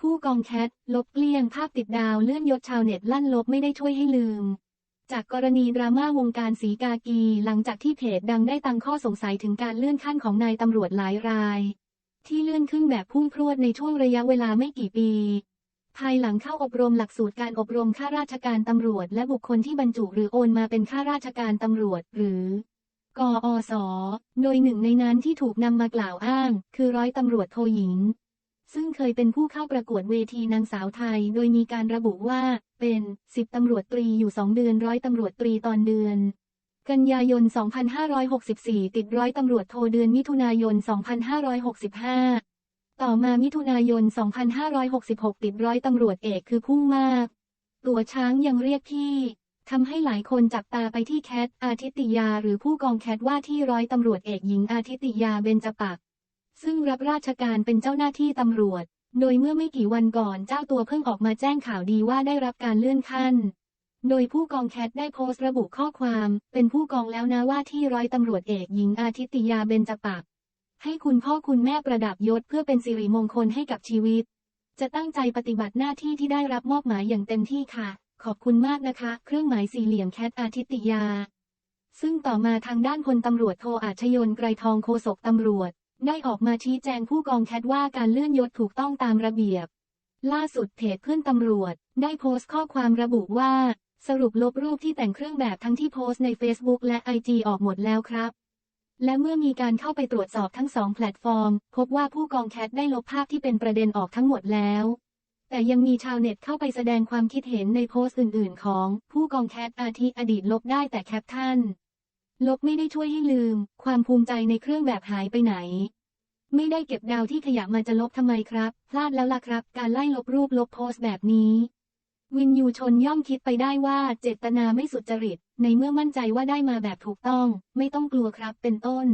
ผู้กองแคท ลบเกลี้ยงภาพติดดาวเลื่อนยศชาวเน็ตลั่นลบไม่ได้ช่วยให้ลืม จากกรณีดราม่าวงการสีกากี หลังจากที่เพจดังได้ตั้งข้อสงสัยถึงการเลื่อนขั้นของนายตำรวจหลายราย ที่เลื่อนขึ้นแบบพุ่งพรวดในช่วงระยะเวลาไม่กี่ปี ภายหลังเข้าอบรมหลักสูตรการอบรมข้าราชการตำรวจ และบุคคลที่บรรจุหรือโอนมาเป็นข้าราชการตำรวจหรือกอส โดยหนึ่งในนั้นที่ถูกนำมากล่าวอ้าง คือร้อยตำรวจโทหญิง ซึ่งเคยเป็นผู้เข้าประกวดเวทีนางสาวไทย โดยมีการระบุว่า เป็นสิบตำรวจตรีอยู่สองเดือนร้อยตำรวจตรีตอนเดือน กันยายน 2564 ติดร้อยตำรวจโทเดือนมิถุนายน 2565 ต่อมามิถุนายน 2566 ติดร้อยตำรวจเอกคือพุ่งมาก ตัวช้างยังเรียกพี่ทำให้หลายคนจับตาไปที่แคทอาทิตยา หรือผู้กองแคทว่าที่ร้อยตำรวจเอกหญิงอาทิตยาเบญจปัก ซึ่งรับราชการเป็นเจ้าหน้าที่ตำรวจ โดยเมื่อไม่กี่วันก่อนเจ้าตัวเพิ่งออกมาแจ้งข่าวดีว่าได้รับการเลื่อนขั้น โดยผู้กองแคทได้โพสต์ระบุข้อความ เป็นผู้กองแล้วนะว่าที่ร้อยตำรวจเอกหญิงอาทิตยาเบญจปักให้คุณพ่อคุณแม่ประดับยศเพื่อเป็นสิริมงคลให้กับชีวิต จะตั้งใจปฏิบัติหน้าที่ที่ได้รับมอบหมายอย่างเต็มที่ค่ะ ขอบคุณมากนะคะ เครื่องหมายสี่เหลี่ยมแคทอาทิตยา ซึ่งต่อมาทางด้านพลตำรวจโทอาชยนไกรทองโฆษกตำรวจ ได้ออกมาชี้แจงผู้กองแคทว่าการเลื่อนยศถูกต้องตามระเบียบ ล่าสุดเพจเพื่อนตำรวจ ได้โพสต์ข้อความระบุว่า สรุปลบรูปที่แต่งเครื่องแบบทั้งที่โพสต์ใน Facebook และ IG ออกหมดแล้วครับ และเมื่อมีการเข้าไปตรวจสอบทั้งสองแพลตฟอร์ม พบว่าผู้กองแคทได้ลบภาพที่เป็นประเด็นออกทั้งหมดแล้วแต่ยังมีชาวเน็ตเข้าไปแสดงความคิดเห็นในโพสต์อื่น ๆ ของผู้กองแคทอาทิอดีตลบได้แต่แคปท่าน ลบไม่ได้ช่วยให้ลืม ความภูมิใจในเครื่องแบบหายไปไหน ไม่ได้เก็บดาวที่ขยะมาจะลบทำไมครับ พลาดแล้วล่ะครับ การไล่ลบรูปลบโพสต์แบบนี้ วินยูชนย่อมคิดไปได้ว่าเจตนาไม่สุจริต ในเมื่อมั่นใจว่าได้มาแบบถูกต้อง ไม่ต้องกลัวครับเป็นต้น